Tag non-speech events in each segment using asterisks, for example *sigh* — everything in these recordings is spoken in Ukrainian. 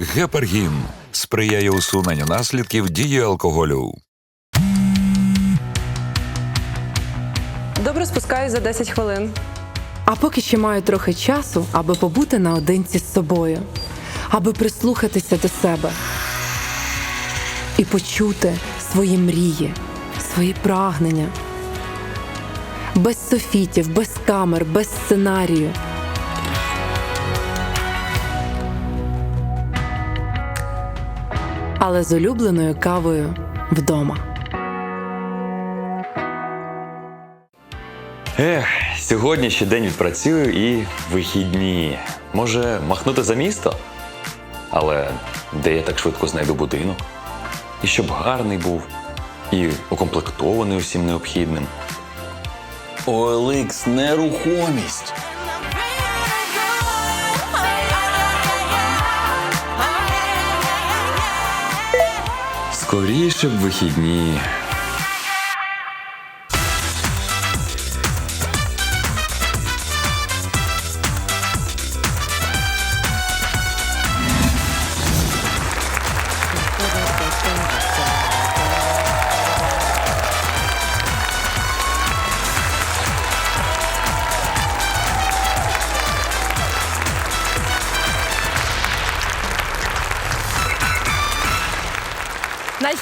Гепаргін сприяє усуненню наслідків дії алкоголю. Добре спускаюсь за 10 хвилин. А поки ще маю трохи часу, аби побути наодинці з собою, аби прислухатися до себе і почути свої мрії, свої прагнення. Без софітів, без камер, без сценарію. Але з улюбленою кавою вдома. Ех, сьогодні ще день відпрацюю і вихідні. Може, махнути за місто? Але де я так швидко знайду будинок? І щоб гарний був, і укомплектований усім необхідним. OLX нерухомість. Скоріше б вихідні.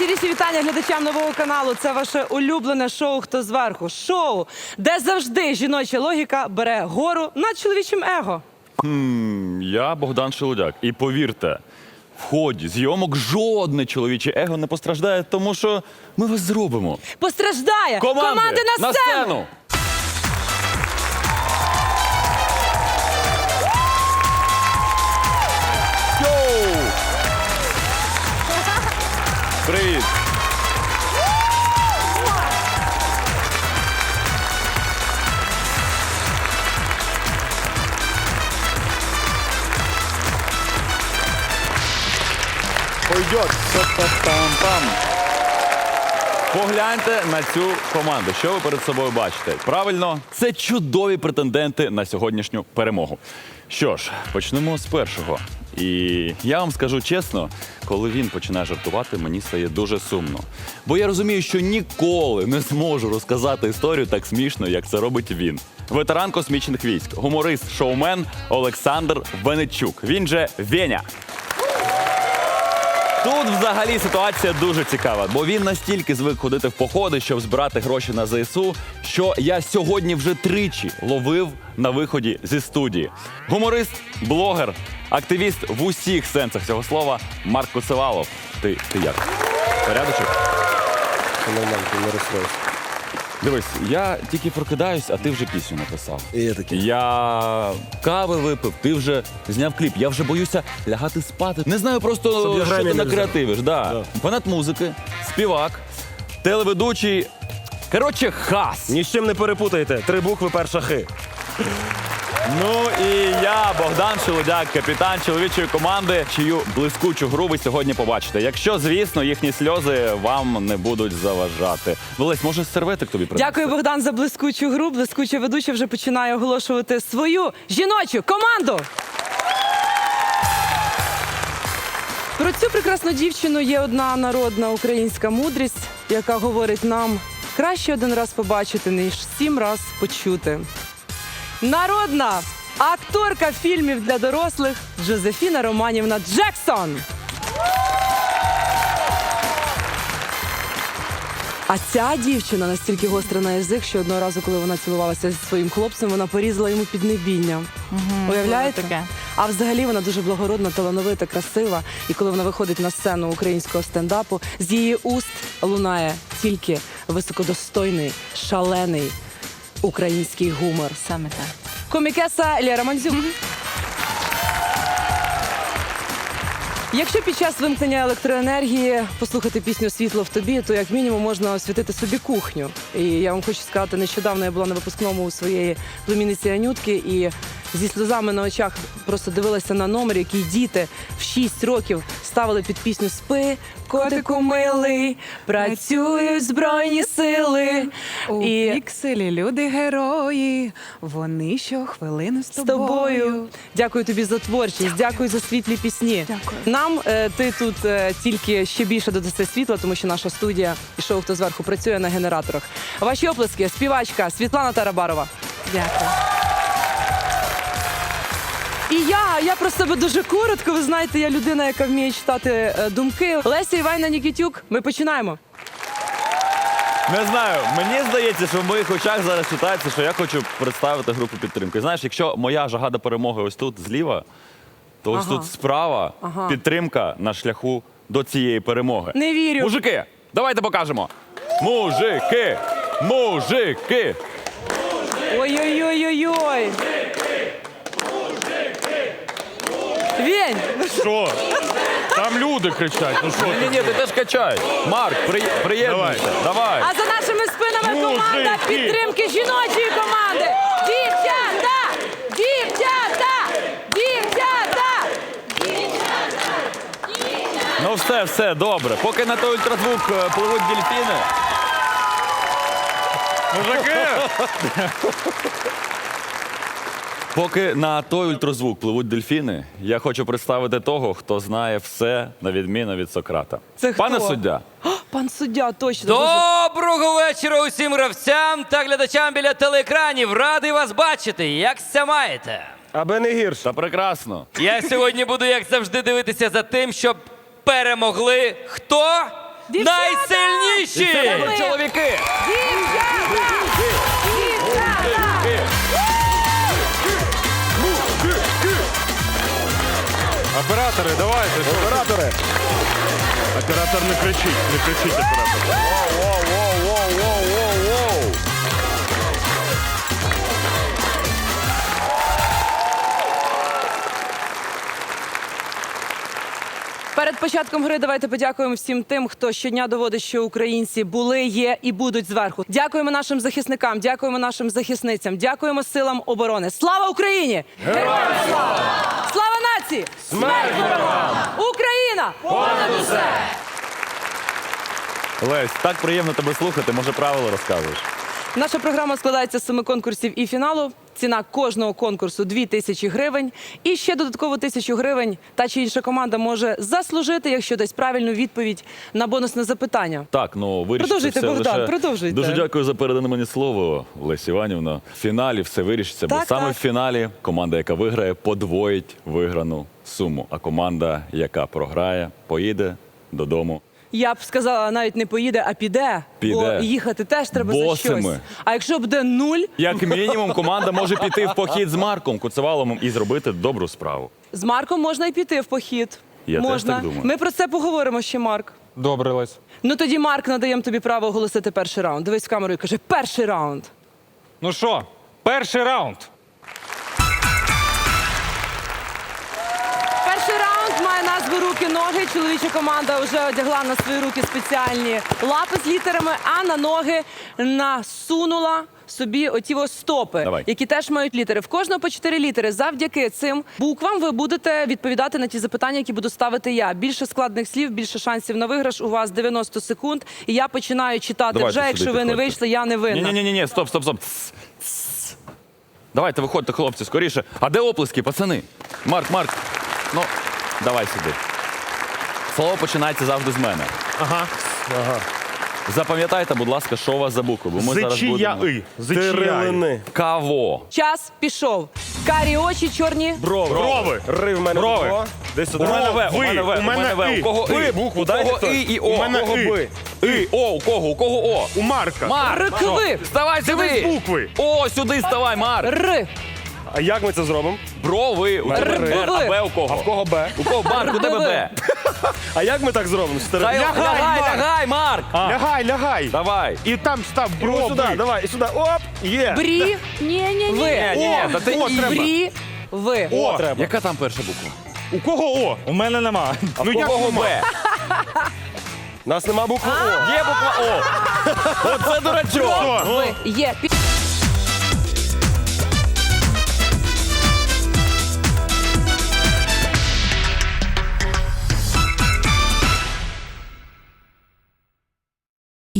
Найщиріші вітання глядачам нового каналу. Це ваше улюблене шоу Хто зверху? Шоу, де завжди жіноча логіка бере гору над чоловічим его. Я Богдан Шелудяк. І повірте, в ході зйомок жодне чоловіче его не постраждає, тому що ми вас зробимо. Постраждає Команди, на сцену! Йоу! Привіт! Пойдет. Па-па-пам-пам. Погляньте на цю команду. Що ви перед собою бачите? Правильно, це чудові претенденти на сьогоднішню перемогу. Що ж, почнемо з першого. І я вам скажу чесно, коли він починає жартувати, мені стає дуже сумно. Бо я розумію, що ніколи не зможу розказати історію так смішно, як це робить він. Ветеран космічних військ, гуморист, шоумен Олександр Венечук. Він же Веня. Тут взагалі ситуація дуже цікава, бо він настільки звик ходити в походи, щоб збирати гроші на ЗСУ, що я сьогодні вже тричі ловив на виході зі студії. Гуморист, блогер, активіст в усіх сенсах цього слова Марк Куцевалов. Ти, ти як? Порядочок? Нормально, не розстроївся. Дивись, я тільки прокидаюсь, а ти вже пісню написав. І я такий. Я кави випив, ти вже зняв кліп. Я вже боюся лягати спати. Не знаю просто, Щоб я що грамі ти не накреативиш. Да. Да. Фанат музики, співак, телеведучий. Коротше, хас. Ні з чим не перепутайте. Три букви перша хи. Ну і я, Богдан Шелудяк, капітан чоловічої команди, чию блискучу гру ви сьогодні побачите. Якщо, звісно, їхні сльози вам не будуть заважати. Велесь, може, серветик тобі принести? Дякую, Богдан, за блискучу гру. Блискуча ведуча вже починає оголошувати свою жіночу команду. Про цю прекрасну дівчину є одна народна українська мудрість, яка говорить нам краще один раз побачити, ніж сім раз почути. Народна акторка фільмів для дорослих Джозефіна Романівна Джексон. А ця дівчина настільки гостра на язик, що одного разу, коли вона цілувалася зі своїм хлопцем, вона порізала йому піднебіння. Уявляєте? таке. А взагалі вона дуже благородна, талановита, красива. І коли вона виходить на сцену українського стендапу, з її уст лунає тільки високодостойний, шалений український гумор. Саме так. Комікеса Лера Мандзюк. Якщо під час вимкнення електроенергії послухати пісню Світло в тобі, то як мінімум можна освітити собі кухню. І я вам хочу сказати, нещодавно я була на випускному у своєї племінниці Анютки і зі сльозами на очах просто дивилася на номер, який діти в 6 років ставили під пісню Спи, котику милий, працюють збройні сили. У І пікселі люди герої, вони щохвилини з з тобою. тобою. Дякую тобі за творчість, дякую за світлі пісні. Дякую. Нам е, ти тут е, тільки ще більше додаси світла, тому що наша студія і шоу хто зверху працює на генераторах. Ваші оплески, співачка Світлана Тарабарова. Дякую. І я, я про себе дуже коротко. Ви знаєте, я людина, яка вміє читати е, думки. Леся Івайна Нікітюк. Ми починаємо. Не знаю, мені здається, що в моїх очах зараз читається, що я хочу представити групу підтримки. Знаєш, якщо моя жага до перемоги ось тут зліва, то ось Ага. тут справа Ага. підтримка на шляху до цієї перемоги. Не вірю. Мужики, давайте покажемо. Мужики! Мужики! Ой-ой-ой-ой-ой. Вінь, Що? Там люди кричать. Ну що? Ні, ні, ти теж качай. Марк, при... приєднуйся. Давай. а за нашими спинами команда Мужики! підтримки жіночої команди. Дівчата! Дівчата! Дівчата! Ну все, все, добре. Поки на той ультразвук е, пливуть дельфіни. Мужики! *laughs* Поки на той ультразвук пливуть дельфіни, я хочу представити того, хто знає все на відміну від Сократа. Це хто? Пане суддя, О, Пан суддя, точно. Доброго вечора усім гравцям та глядачам біля телеекранів. Радий вас бачити. Як ся маєте? Аби не гірше. та прекрасно. Я сьогодні буду, як завжди, дивитися за тим, щоб перемогли хто? Дівчата! Найсильніші! Чоловіки! Дівчата! Дівчата! Оператори, давайте. Оператори. Оператор не кричить, не кричить оператор. Перед початком гри давайте подякуємо всім тим, хто щодня доводить, що українці були, є і будуть зверху. Дякуємо нашим захисникам, дякуємо нашим захисницям, дякуємо силам оборони. Слава Україні! Героям слава! Слава нації! Смерть ворогам! Україна! Понад усе! Лесь, так приємно тебе слухати, може правила розказуєш. Наша програма складається з семи конкурсів і фіналу. Ціна кожного конкурсу 2 тисячі гривень. І ще додатково тисячу гривень та чи інша команда може заслужити, якщо дасть правильну відповідь на бонусне запитання. Так, ну вирішити Продовжуйте, все Богдан, лише... продовжуйте. Дуже дякую за передане мені слово, Лесі Іванівна. В фіналі все вирішиться, бо Так, саме так. в фіналі команда, яка виграє, подвоїть виграну суму. А команда, яка програє, поїде додому. Я б сказала, навіть не поїде, а піде. Піде. Бо їхати теж треба за щось. А якщо буде нуль, Як мінімум, команда може піти в похід з Марком Куцевалом і зробити добру справу. з Марком можна і піти в похід. Я теж можна. так думаю. Ми про це поговоримо ще, Марк. Добре, Лесь. Ну тоді Марк надаємо тобі право оголосити перший раунд. Дивись в камеру і каже: перший раунд. Ну що, перший раунд. Має назву руки-ноги. Чоловіча команда вже одягла на свої руки спеціальні лапи з літерами, а на ноги насунула собі оті ось стопи, Давай. які теж мають літери. В кожного по чотири літери. Завдяки цим буквам ви будете відповідати на ті запитання, які буду ставити я. Більше складних слів, більше шансів на виграш. У вас 90 секунд. І я починаю читати Давайте вже. Якщо ви не підходьте. вийшли, я не винна. Ні, ні, ні, стоп, стоп, стоп. Тс, тс. Давайте, виходьте, хлопці, скоріше. А де оплески, пацани? Марк, Марк, ну, давай сюди. Слово починається завжди з мене. Ага. Запам'ятайте, будь ласка, що у вас за букви, бо ми зараз будемо... Зичія-и. Зичія-и. Тирилини. Каво. Час пішов. Карі очі, чорні. Брови. Брови. Ри в мене Брови. було. Десь У мене В, у мене В, у мене В. У кого І. У кого. І і О. У мене у кого І. Б? І, О, у кого? У кого О? У Марка. Марк. Рукави. Вставай Дивись сюди. букви. О, сюди ставай, Марк. Р. А як ми це зробимо? Брови. У тебе Р. Р, а Б у А в кого? кого Б? У кого Марк, у тебе Б? А як ми так зробимо? Дай, Стара- Лягай, Марк. лягай, Марк. Лягай, лягай. Давай. І там став Ось брови. сюди, давай, і сюди. Оп! Є! Брі. Ні, ні, ні. Ні, ні, ні, та це О, І. треба. Брі. Ви. О, Треба. Яка там перша буква? у кого О? У мене нема. Ну У як кого нема? Б? У нас нема букви О. Є буква О. Оце дурачок. Ви. Є. Пі-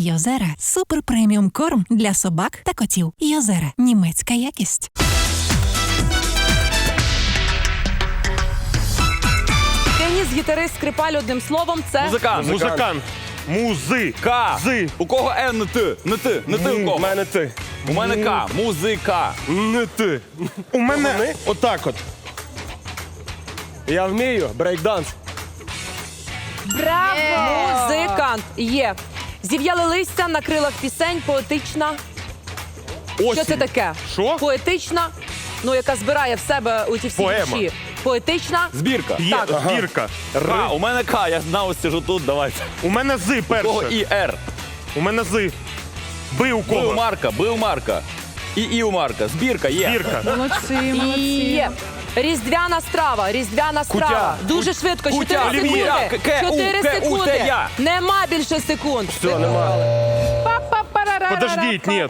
Йозера супер преміум корм для собак та котів. Йозера німецька якість. Теніс, гітарист, скрипаль, одним словом, це Музикант. Музикант. Музи. К. Зи. У кого Н не ти? Не ти. Не ти у У кого? мене ти. У мене К. Музика. Не ти. У мене отак от. Я вмію брейкданс. браво! музикант. Є. Зів'яли листя на крилах пісень, поетична. Що це таке? Що? Поетична, ну яка збирає в себе у ті всі Поема. вірші. Поетична. Збірка. Є Так. збірка. К. У мене К. Я знав, сижу тут. Давайте. У мене зи У кого перше. І Р. У мене зи. Би у Б у кого? Марка. Б у Марка. І І у Марка. Збірка є. Збірка. Молодці, молодці. Є. Різдвяна страва, різдвяна страва. Дуже швидко, Кутя. 4 секунди. К- К- 4 К- У, Т, секунди. Я. Нема більше секунд. Все, нема. Подождіть, ні.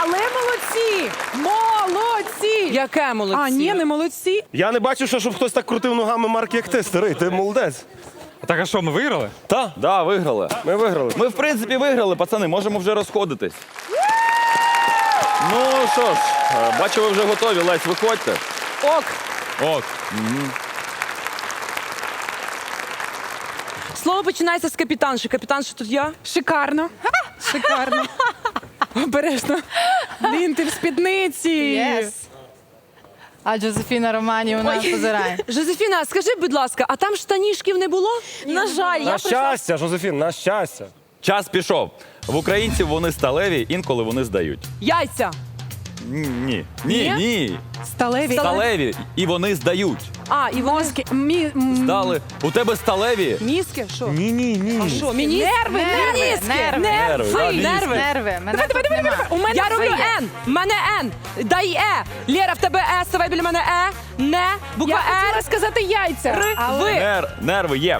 Але молодці! Молодці! Яке молодці? А, ні, не молодці. Я не бачу, ще, щоб хтось так крутив ногами Марк, як ти, старий. Ти молодець. Так а що, ми виграли? Та, Да, виграли. ми виграли. Ми, в принципі, виграли, пацани, можемо вже розходитись. Ну що ж, бачу, ви вже готові. Лесь, виходьте. Ок. От. Слово починається з капітанши. Капітанша тут я. Шикарно. *laughs* Шикарно. Обережно. Блін, ти в спідниці. Єс. А Джозефіна Романівна позирає. *laughs* Жозефіна, скажи, будь ласка, а там штанішків не було? На жаль, я На прийшла. щастя, Жозефін, на щастя. Час пішов. В українців вони сталеві, інколи вони здають. Яйця. Ні, ні, ні, ні. Сталеві. Сталеві, і вони здають. А, і вони... Мозки. Мі... Здали. У тебе сталеві Мізки? Що? Ні, ні, ні. А що? Мініс... Нерви, нерви, нерви. Нерви. Нерви, да, Нерви. Нерви. Мене тут нема. У мене Я роблю є. Н. Мене Н. Дай Е. Лєра, в тебе Е. Ставай біля мене Е. Не. Буква Я хотіла сказати яйця. Р. але- Ви. Нер, нерви є.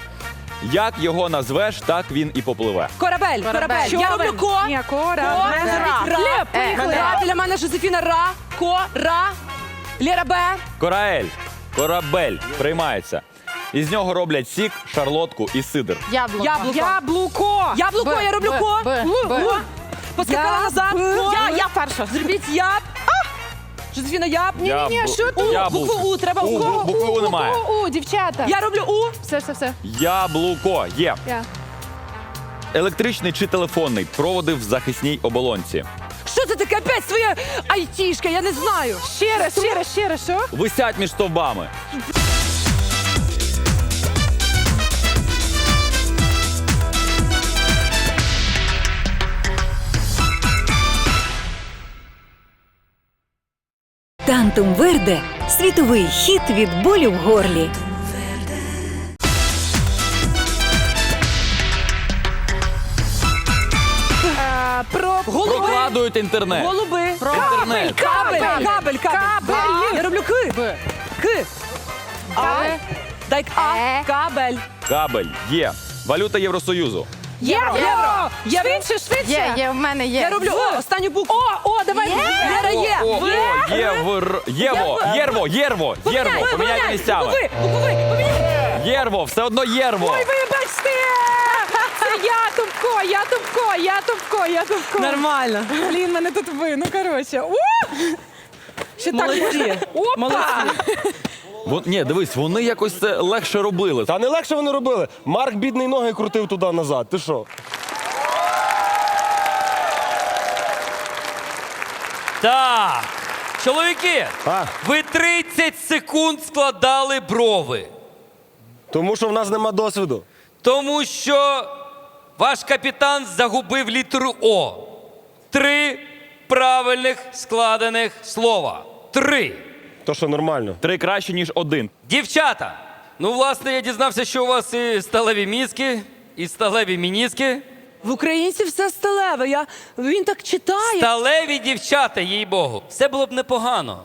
Як його назвеш, так він і попливе. Корабель. Корабель. Я роблю ко. Ні, кора. Ко. не Ра. Ра. Ра. Е, Ра. Біля мене Жозефіна Ра. Ко. Ра. Лєра Б. Кораель, корабель приймається. Із нього роблять сік, шарлотку і сидр. Яблуко. Яблуко. Яблуко. Яблуко, Б, я роблю Б, ко. Б, Б. Л. Поскакала назад. Б. Я, я перша. Зробіть яб. Жозефіна, яб. Ні, ні, Ябу- що тут? У, букву У, треба У, у. бу- букви У немає. У, у, дівчата. Я роблю У. Все, все, все. Яблуко є. Я. Електричний чи телефонний проводи в захисній оболонці. Що це таке опять своє айтішка? Я не знаю. Ще раз, ще раз, ще раз, що? Висять між стовбами. Тантум Верде світовий хіт від болю в горлі. Про Голуби. Прокладують інтернет. Голуби. Інтернет. Кабель. Кабель. Кабель. Кабель. Я роблю К. Б. К. А. Дай А. Е. Кабель. Кабель є. Валюта Євросоюзу. Євро. Євро. Євро. Швидше, швидше. Є, є, в мене є. Я роблю О. Останню букву. О, о, давай. Є. О, Ви. о, євр, єво, єрво, єрво, єрво. Поміняйте місцями. Букви. Букви. Поміняй. Єрво, все одно єрво. Вибачте! Це я тупко, я тупко, я тупко, я тупко. Нормально. Блін, мене тут ви. Ну, коротше. У! Ще так Молодці. Опа! Молодці. Вон, ні, дивись, вони якось це легше робили. Та не легше вони робили. Марк бідний ноги крутив туди назад. Ти що? Так, чоловіки, А, ви 30 секунд складали брови, тому що в нас нема досвіду. тому що ваш капітан загубив літеру О. Три правильних складених слова. Три. То що нормально. Три краще, ніж один. Дівчата, ну власне я дізнався, що у вас і сталеві мізки, і сталеві мініски. В українців все сталеве. Я... Він так читає. Сталеві дівчата, їй Богу. Все було б непогано.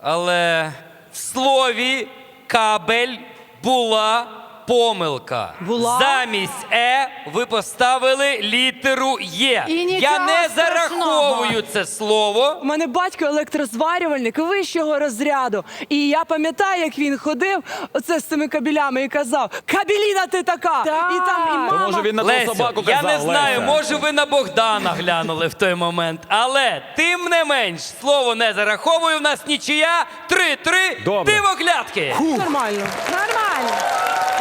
Але в слові кабель була помилка. Була? Замість Е ви поставили літеру Є. І нічого Я не страшного. зараховую це слово. У мене батько електрозварювальник вищого розряду. І я пам'ятаю, як він ходив оце з цими кабелями і казав: Кабеліна ти така! І там і То мама. може він на ту Лесю, собаку я казав, не знаю, Леся. може ви на Богдана глянули в той момент. Але тим не менш, слово не зараховую. В нас нічия. Три-три. Добре. Дивоглядки. Нормально. Нормально.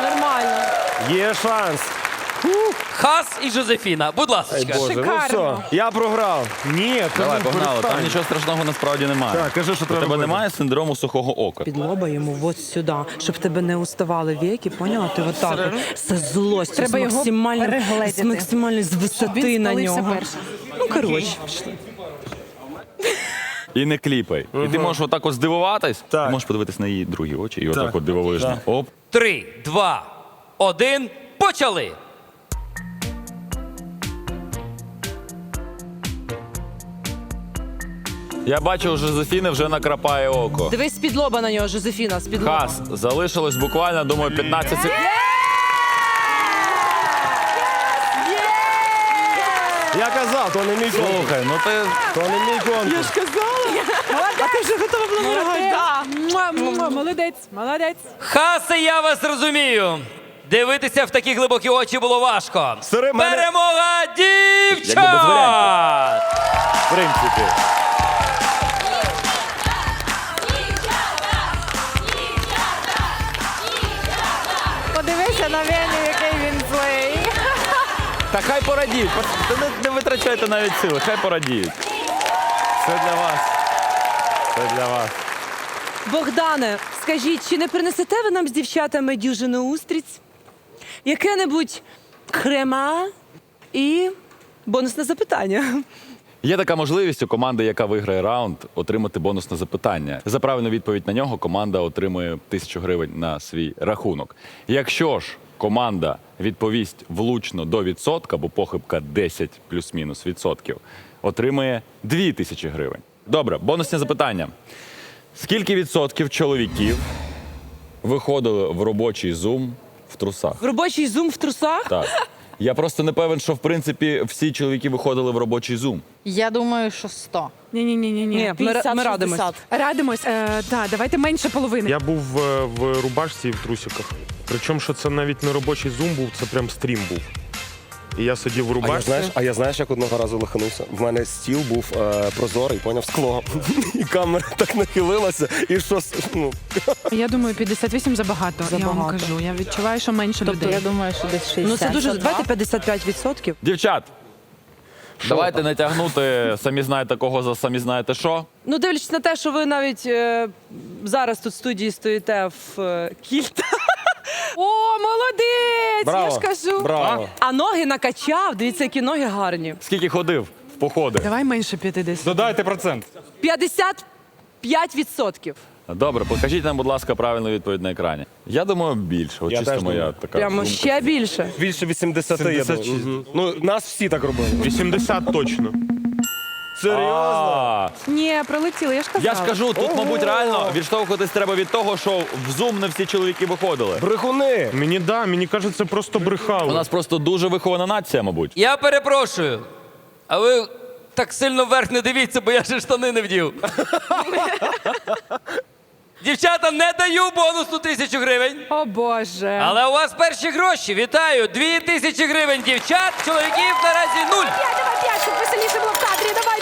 Нормально. Є шанс. Хас і Жозефіна. Будь ласка. Боже, ну все. Я програв. Ні, Давай, не погнали. Там нічого страшного насправді немає. Так, кажи, що У треба тебе робити. немає синдрому сухого ока. Під лоба йому от сюди, щоб тебе не уставали віки, поняла? Ти отак от, з злостю, Треба з його з перегледіти. максимальною з висоти він на спалився нього. першим. Ну, коротше, пішли. І не кліпай. І ти можеш отак от здивуватись, Так. ти можеш подивитись на її другі очі і отак Так. от дивовижно. Оп. Три, два, один. Почали. Я бачу, у Жозефіни вже накрапає око. Дивись з-під лоба на нього, Жозефіна, з-під лоба. Хас, залишилось буквально, думаю, 15 секунд. Я казав, то не мій конкурс. Слухай, ну ти То не мій конкурс. Казала? А ти вже готова була? Муа, Молодець, молодець. Хаси, я вас розумію. Дивитися в такі глибокі очі було важко. Сири, мене- Перемога Якби без дівчат! в принципі. Подивися на Веню, який. Та хай порадіють. Та не, не витрачайте навіть сили, хай порадіють. Це для вас. Це для вас. Богдане, скажіть, чи не принесете ви нам з дівчатами дюжину устриць? Яке-небудь крема і бонусне запитання. Є така можливість у команди, яка виграє раунд, отримати бонусне запитання. За правильну відповідь на нього команда отримує тисячу гривень на свій рахунок. Якщо ж команда відповість влучно до відсотка, бо похибка 10 плюс-мінус відсотків, отримає 2 тисячі гривень. Добре, бонусне запитання. Скільки відсотків чоловіків виходили в робочий зум в трусах? В робочий зум в трусах? Так. Я просто не певен, що в принципі всі чоловіки виходили в робочий зум. Я думаю, що 100. Ні, ні, ні, ні, Ні, ми, ра- ми радимось. Радимось. Е, да, давайте менше половини. Я був е, в рубашці і в трусиках. Причому, що це навіть не робочий зум був, це прям стрім був. І я сидів в А я, рубашці. знаєш, а я знаєш, як одного разу лиханувся? В мене стіл був е, прозорий, поняв скло. *laughs* І камера так нахилилася, і що с- ну, Я думаю, 58 забагато. Я вам Забагато. кажу. Я відчуваю, що менше Тобто людей. я думаю, що десь 60. Ну це дуже 62. давайте 55 відсотків. Дівчат, давайте не тягнути самі знаєте кого за самі знаєте що. Ну, дивлячись на те, що ви навіть е, зараз тут в студії стоїте в е, кільтах, О, молодець! браво, Я ж кажу. браво. а ноги накачав. Дивіться, які ноги гарні. Скільки ходив в походи? Давай менше 50. Додайте процент. 55 відсотків. Добре, покажіть нам, будь ласка, правильну відповідь на екрані. Я думаю, більше. От Я чисто теж моя думаю. така. Прямо думка. ще більше. Більше 80, я думаю. 76. Мгм. Ну, нас всі так робили. 80 точно. Серйозно? Ні, пролетіло, я ж казала. Я ж кажу, тут, мабуть, реально відштовхуватись треба від того, що в зум не всі чоловіки виходили. Брехуни! Мені да, мені кажуть, це просто брехало. У нас просто дуже вихована нація, мабуть. Я перепрошую. А ви так сильно вверх не дивіться, бо я ще штани не вдів. *laughs* Дівчата, не даю бонусну тисячу гривень. О Боже. Але у вас перші гроші. Вітаю! Дві тисячі гривень дівчат, чоловіків наразі нуль. П'ять, давай п'ять, щоб веселіше було в кадрі. Давай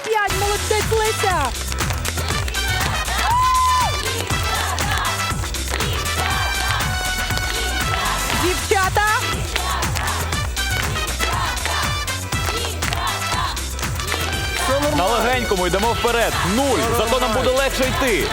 Йдемо вперед. Нуль. Зато нам буде легше йти.